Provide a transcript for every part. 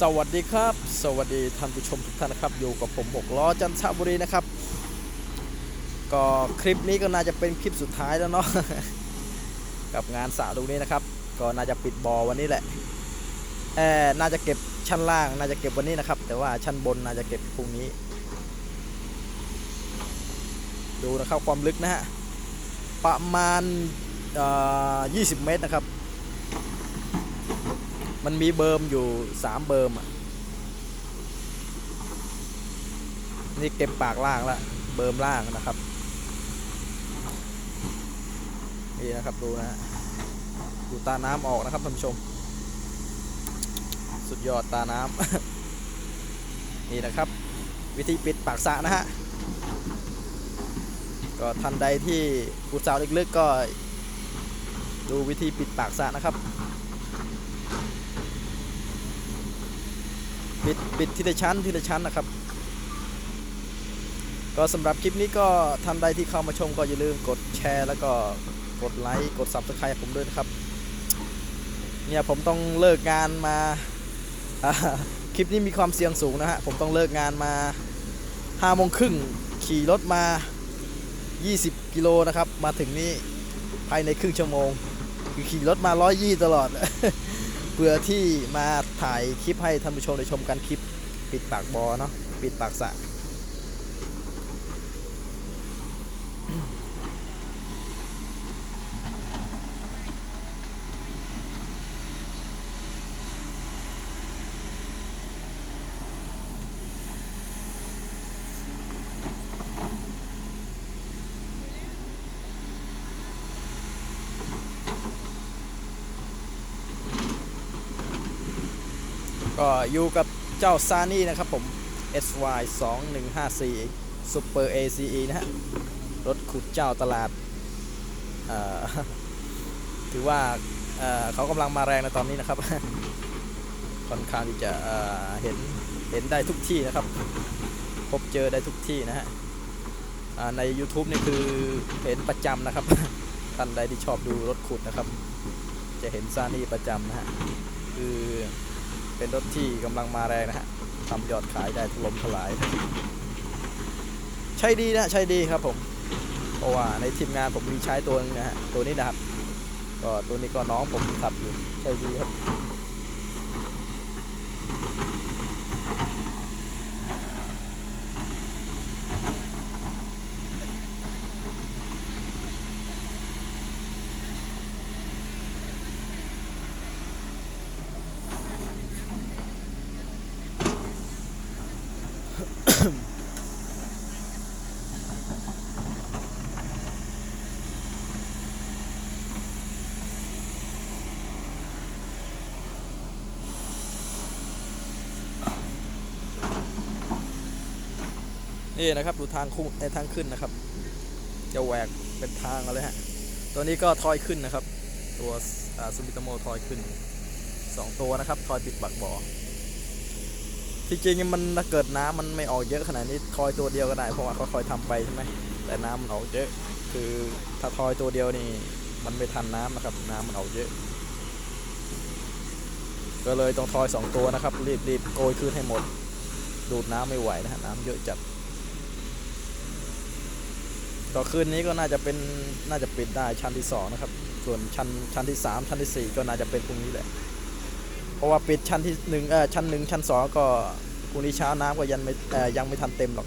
สวัสดีครับ สวัสดีท่านผู้ชมทุกท่านนะครับ อยู่กับผมหกล้อจันทบุรีนะครับ ก็คลิปนี้ก็น่าจะเป็นคลิปสุดท้ายแล้วเนาะ กับงานสระตรงนี้นะครับ ก็น่าจะปิดบอวันนี้แหละเอน่าจะเก็บชั้นล่าง น่าจะเก็บวันนี้นะครับ แต่ว่าชั้นบนน่าจะเก็บพรุ่งนี้ ดูนะครับความลึกนะฮะ ประมาณเอ่อ20 เมตรนะครับ มันมีเบิร์มอยู่สามเบิร์มอะ นี่เก็บปากล่างละเบิร์มล่างนะครับ นี่นะครับดูนะฮะดูตาน้ำออกนะครับท่านผู้ชม สุดยอดตาน้ำ นี่นะครับ วิธีปิดปากสะนะฮะ ก็ทันใดที่กูสาลึกๆก็ ดูวิธีปิดปากสะนะครับ ปิดปิดทีละชั้นทีละชั้นนะครับ ก็สำหรับคลิปนี้ก็ท่านใดที่เข้ามาชมก็อย่าลืมกดแชร์ แล้วก็กดไลค์กด subscribe ผมด้วยนะครับ เนี่ยผมต้องเลิกงานมาาคลิปนี้มีความเสี่ยงสูงนะฮะผมต้องเลิกงานมา5โมงครึ่งขี่รถมา 20 กิโลนะครับ มาถึงนี่ภายในครึ่งชั่วโมง คือขี่รถมา 120 ตลอด พื่อที่มาถ่ายคลิปให้ท่านผู้ชมได้ชมกันคลิปปิดปากบอเนาะปิดปากสระ ก็อยู่กับเจ้าซานี่นะครับผม SY 2 1 5 4 Super ACE นะฮะ รถขุดเจ้าตลาด ถือว่าเเขากำลังมาแรงในตอนนี้นะครับ ค่อนข้างที่จะเเห็นเห็นได้ทุกที่นะครับ พบเจอได้ทุกที่นะฮะใน YouTube นี่คือเห็นประจำนะครับ ท่านใดที่ชอบดูรถขุดนะครับ จะเห็นซานี่ประจำนะฮะคือ เป็นรถที่กำลังมาแรงนะฮะทำยอดขายได้ถล่มทลาย ใช่ดีนะใช่ดีครับผม เพราะว่าในทีมงานผมมีใช้ตัวนึงนะฮะตัวนี้นะครับ ก็ตัวนี้ก็น้องผมขับอยู่ใช่ดีครับ นี่นะครับดูทางคุ้งในทางขึ้นนะครับ จะแหวกเป็นทางมาเลยฮะ ตัวนี้ก็ทอยขึ้นนะครับ ตัวซูบิโตโมทอยขึ้นสองตัวนะครับ ทอยปิดบักบ่อที่จริงมันเกิดน้ำมันไม่ออกเยอะขนาดนี้ทอยตัวเดียวก็ได้เพราะว่าเขาคอยทำไปใช่ไหมแต่น้ำมันออกเยอะ คือถ้าทอยตัวเดียวนี่มันไม่ทันน้ำนะครับ น้ำมันออกเยอะ ก็เลยต้องทอยสองตัวนะครับ รีบรีบโกยคืนให้หมด ดูดน้ำไม่ไหวนะฮะน้ำเยอะจัด ก็คืนนี้ก็น่าจะเป็นน่าจะปิดได้ชั้นที่สองนะครับ ส่วนชั้นชั้นที่สามชั้นที่สี่ก็น่าจะเป็นพรุ่งนี้แหละ เพราะว่าปิดชั้นที่หนึ่งเออชั้นหนึ่งชั้นสองก็พรุ่งนี้เช้าน้ำก็ยังไม่เอ่อยังไม่ทันเต็มหรอก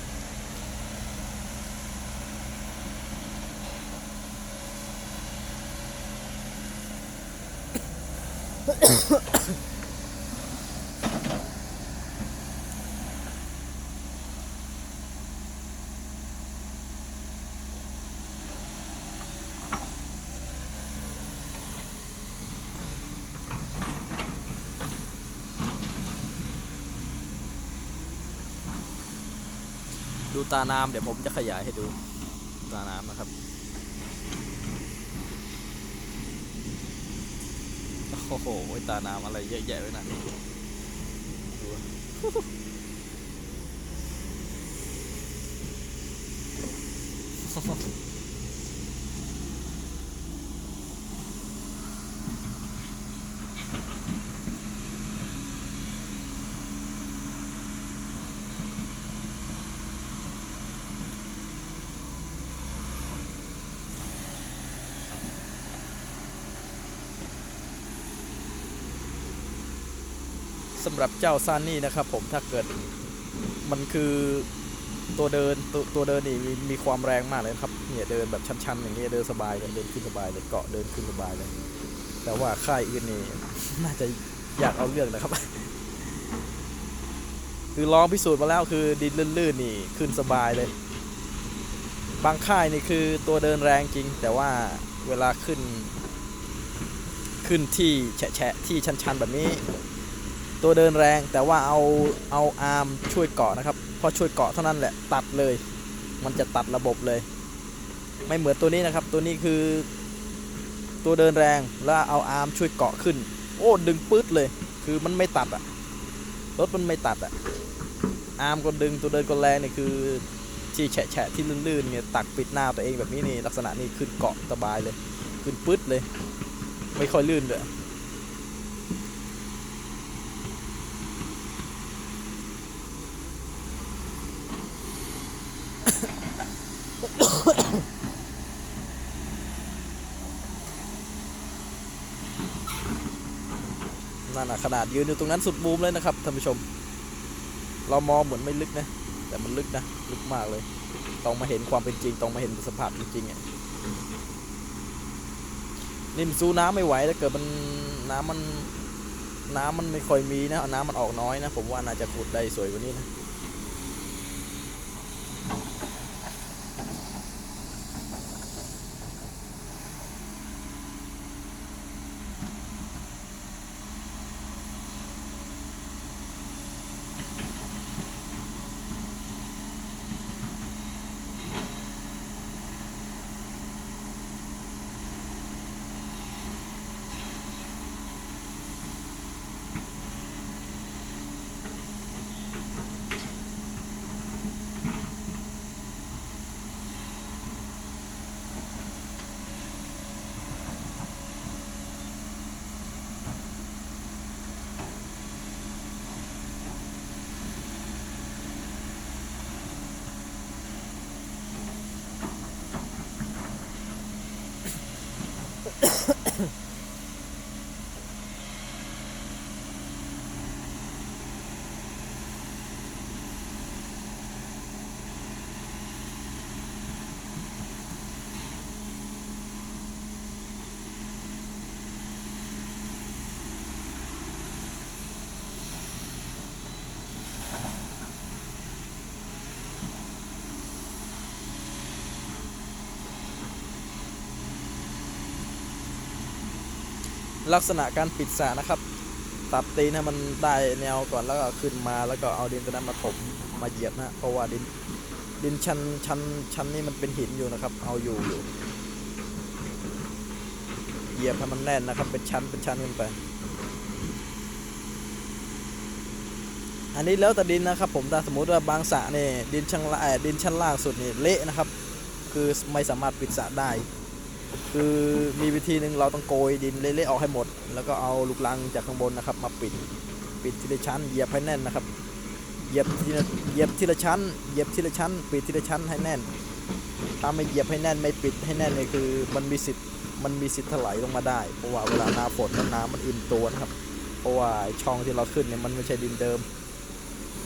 ดูตาน้ำเดี๋ยวผมจะขยายให้ดูตาน้ำนะครับโอ้โหตาน้ำอะไรเยอะแยะไว้นะดู สำหรับเจ้าซานนี่นะครับผมถ้าเกิดมันคือตัวเดินตัวตัวเดินนี่มีมีความแรงมากเลยครับเนี่ยเดินแบบชันๆอย่างนี้เดินสบายเลยเดินขึ้นสบายเลยเกาะเดินขึ้นสบายเลย แต่ว่าค่ายอื่นนี่น่าจะอยากเอาเรื่องนะครับ คือลองพิสูจน์มาแล้วคือดินลื่นๆนี่ขึ้นสบายเลย บางค่ายนี่คือตัวเดินแรงจริง แต่ว่าเวลาขึ้น ขึ้นที่แฉะๆที่ชันๆแบบนี้ ตัวเดินแรงแต่ว่าเอาเอาอาร์มช่วยเกาะนะครับพอช่วยเกาะเท่านั้นแหละตัดเลย มันจะตัดระบบเลย ไม่เหมือนตัวนี้นะครับ ตัวนี้คือ ตัวเดินแรงแล้วเอาอาร์มช่วยเกาะขึ้น โอ้ดึงปื๊ดเลย คือมันไม่ตัดอะรถมันไม่ตัดอะอาร์มก็ดึงตัวเดินก็แรงนี่คือที่แฉะแฉะที่ลื่นๆเนี่ยตักปิดหน้าตัวเองแบบนี้นี่ลักษณะนี้ขึ้นเกาะสบายเลย ขึ้นปื๊ดเลย ไม่ค่อยลื่นเลย ขนาดยืนอยู่ตรงนั้นสุดมุมเลยนะครับท่านผู้ชม เรามองเหมือนไม่ลึกนะ แต่มันลึกนะลึกมากเลยต้องมาเห็นความเป็นจริงต้องมาเห็นสภาพจริงๆอะนี่มันสู้น้ำไม่ไหวถ้าเกิดมันน้ำมันน้ำมันไม่ค่อยมีนะน้ำมันออกน้อยนะ ผมว่าน่าจะขุดได้สวยกว่านี้นะ ลักษณะการปิดสระนะครับ ตัดตีนให้มันได้แนวก่อนแล้วก็ขึ้นมาแล้วก็เอาดินตัวนั้นมาถมมาเหยียบนะเพราะว่าดินดินชั้นชั้นชั้นนี่มันเป็นหินอยู่นะครับ เอาอยู่อยู่เหยียบให้มันแน่นนะครับ เป็นชั้นเป็นชั้นขึ้นไป อันนี้แล้วแต่ดินนะครับ ผมถ้าสมมติว่าบางสระนี่ดินชั้นล่างดินชั้นล่างสุดนี่เละนะครับ คือไม่สามารถปิดสระได้ คือมีวิธีหนึ่งเราต้องโกยดินเละๆออกให้หมด แล้วก็เอาลูกลังจากข้างบนนะครับ มาปิดปิดทีละชั้นเหยียบให้แน่นนะครับเหยียบทีละเหยียบทีละชั้นเหยียบทีละชั้น ปิดทีละชั้นให้แน่น ถ้าไม่เหยียบให้แน่นไม่ปิดให้แน่นเนี่ยคือ มันมีสิทธิ์มันมีสิทธิ์ถลายลงมาได้เพราะว่าเวลาหน้าฝนแล้วน้ำมันอิ่มตัวนะครับเพราะว่าช่องที่เราขึ้นเนี่ยมันไม่ใช่ดินเดิม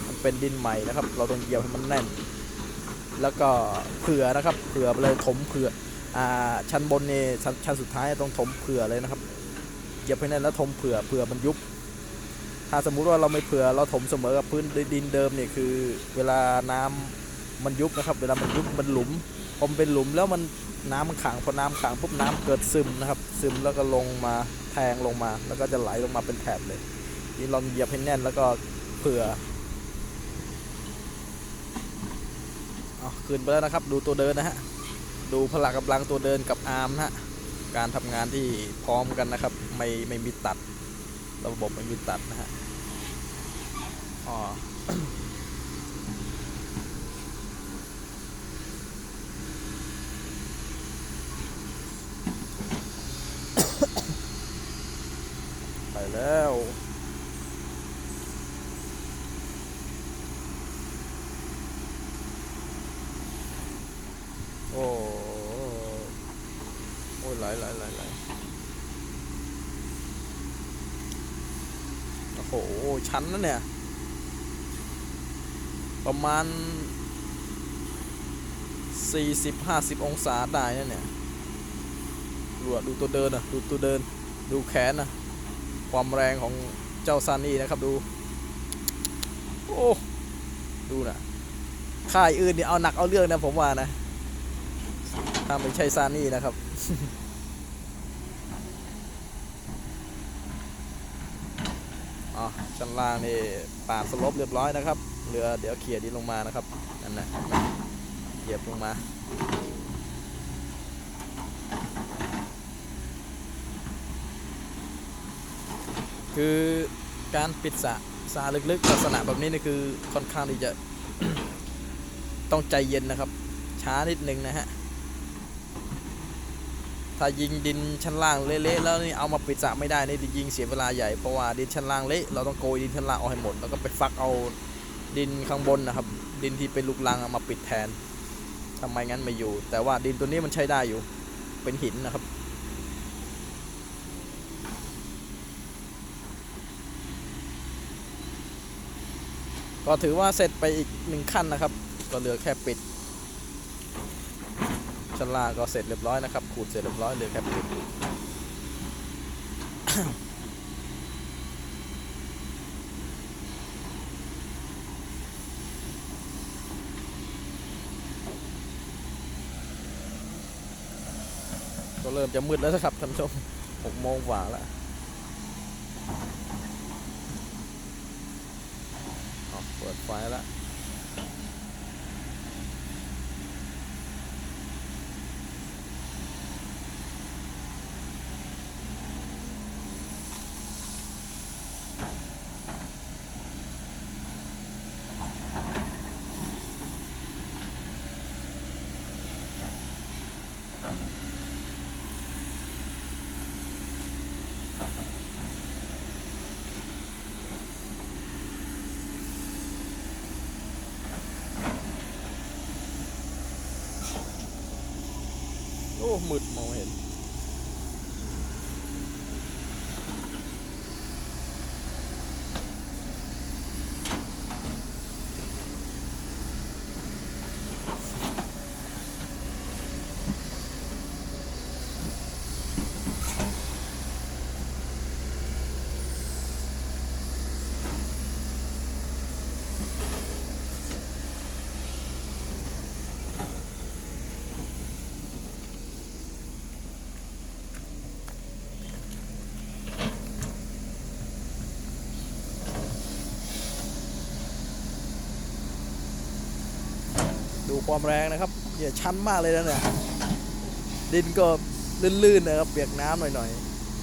มันเป็นดินใหม่นะครับ เราต้องเหยียบให้มันแน่น แล้วก็เผื่อนะครับ เผื่อไปเลยถมเผื่อ ชั้นบนนี่ชั้นชั้นสุดท้ายต้องถมเผื่อเลยนะครับเหยียบให้แน่นแล้วถมเผื่อเผื่อมันยุบ ถ้าสมมุติว่าเราไม่เผื่อเราถมเสมอกับพื้นดินเดิมเนี่ยคือ เวลาน้ำมันยุบนะครับ เวลามันยุบมันหลุมพอมเป็นหลุมแล้วมันน้ำมันขังพอน้ำขังปุ๊บน้ำเกิดซึมนะครับ ซึมแล้วก็ลงมาแทงลงมา แล้วก็จะไหลลงมาเป็นแถบเลยนี่ลองเหยียบให้แน่นแล้วก็เผื่อเอาขึ้นไปแล้วนะครับ ดูตัวเดินนะฮะ ดูพละกำลังตัวเดินกับอาร์มนะฮะการทำงานที่พร้อมกันนะครับ ไม่ไม่มีตัด ระบบไม่มีตัดนะฮะอ๋อไปแล้ว โอ้โอ้ยไหลไหลไหลไหลโอ้โห ชั้นนะเนี่ย ประมาณ 40-50 องศาได้นะเนี่ยดูดูตัวเดินอะดูตัวเดิน ดูแขนนะความแรงของเจ้าซานี่นะครับดู โอ้ ดูนะค่ายอื่นเนี่ยเอาหนักเอาเรื่องนะผมว่านะ ถ้าไม่ใช่ซานี่นะครับ อ๋อชั้นล่างนี่ปาดสลบเรียบร้อยนะครับเหลือเดี๋ยวเขี่ยดินลงมานะครับ นั่นนะเหยียบลงมาคือการปิดสะสระลึกๆลักษณะแบบนี้นี่คือค่อนข้างที่จะต้องใจเย็นนะครับ ช้านิดนึงนะฮะ ถ้ายิงดินชั้นล่างเละๆแล้วนี่เอามาปิดสระไม่ได้นี่ยิงเสียเวลาใหญ่เพราะว่าดินชั้นล่างเละเราต้องโกยดินชั้นล่างออกให้หมดแล้วก็ไปฟักเอาดินข้างบนนะครับ ดินที่เป็นลูกรังเอามาปิดแทนทำไมงั้นไม่อยู่ แต่ว่าดินตัวนี้มันใช้ได้อยู่เป็นหินนะครับก็ถือว่าเสร็จไปอีกหนึ่งขั้นนะครับ ก็เหลือแค่ปิด ชั้นล่างก็เสร็จเรียบร้อยนะครับขูดเสร็จเรียบร้อยเลือแค่ปิดก็เริ่มจะมืดแล้วนะครับท่านผู้ชมหกโมงกว่าแล้วเปิดไฟแล้ว อ้มืดมองเห็น ดู ความแรงนะครับเนี่ยชันมากเลยนะเนี่ยดินก็ลื่นๆนะครับเปียกน้ำหน่อย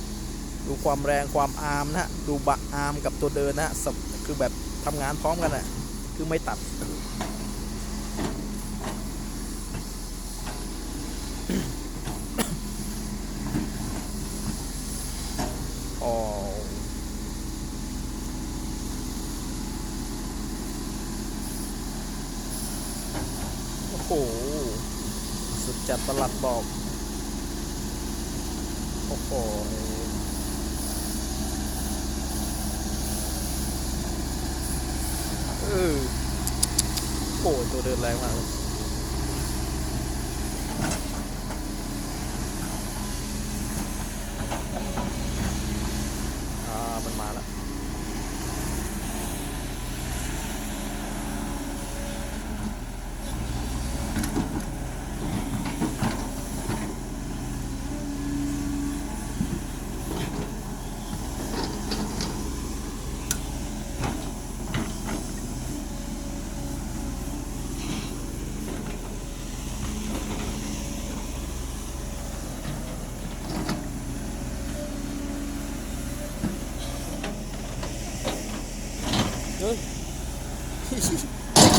ๆดูความแรงความอาร์มนะฮะดูบะอาร์มกับตัวเดินนะฮะคือแบบทำงานพร้อมกันอะคือไม่ตัด อ๋อ โอ้โห สุด จัดประหลัดบอก โอ้โหเออโอ้โหตัวเดินแรงมากเลย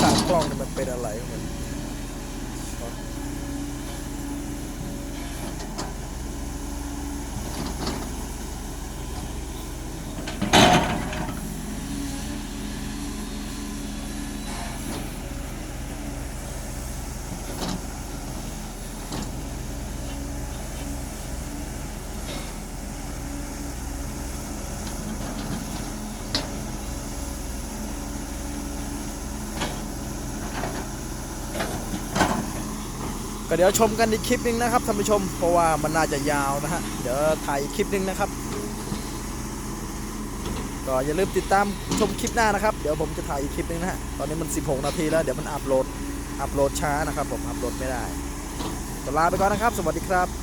สามกล้องมันเป็นอะไรมัน ก็เดี๋ยวชมกันอีกคลิปนึงนะครับท่านผู้ชม เพราะว่ามันน่าจะยาวนะฮะ เดี๋ยวถ่ายอีกคลิปนึงนะครับ ก็อย่าลืมติดตามชมคลิปหน้านะครับ เดี๋ยวผมจะถ่ายอีกคลิปนึงนะฮะ ตอนนี้มัน 16 นาทีแล้ว เดี๋ยวมันอัปโหลด อัปโหลดช้านะครับ ผมอัปโหลดไม่ได้ก็ลาไปก่อนนะครับ สวัสดีครับ